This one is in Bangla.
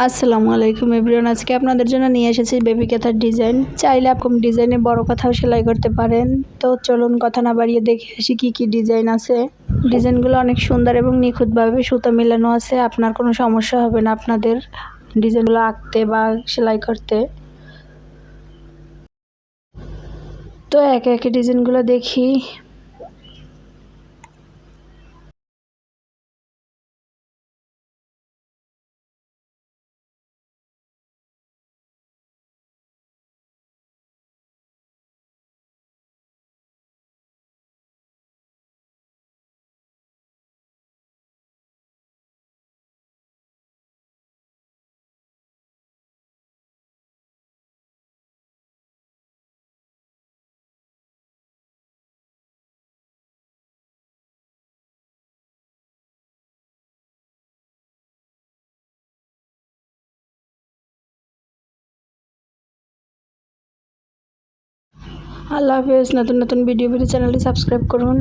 আসসালামু আলাইকুম এভরিওয়ান, আজকে আপনাদের জন্য নিয়ে এসেছি বেবি কেথার ডিজাইন চাইলে আপনি ডিজাইনে বড় কথাও সেলাই করতে পারেন। তো চলুন কথা না বাড়িয়ে দেখে আসি কী কী ডিজাইন আছে। ডিজাইনগুলো অনেক সুন্দর এবং নিখুঁতভাবে সুতা মেলানো আছে। আপনার কোনো সমস্যা হবে না আপনাদের ডিজাইনগুলো আঁকতে বা সেলাই করতে। তো একে একে ডিজাইনগুলো দেখি। আল্লাহ হাফেজ। নতুন নতুন ভিডিও ভিডিও চ্যানেলটি সাবস্ক্রাইব করুন।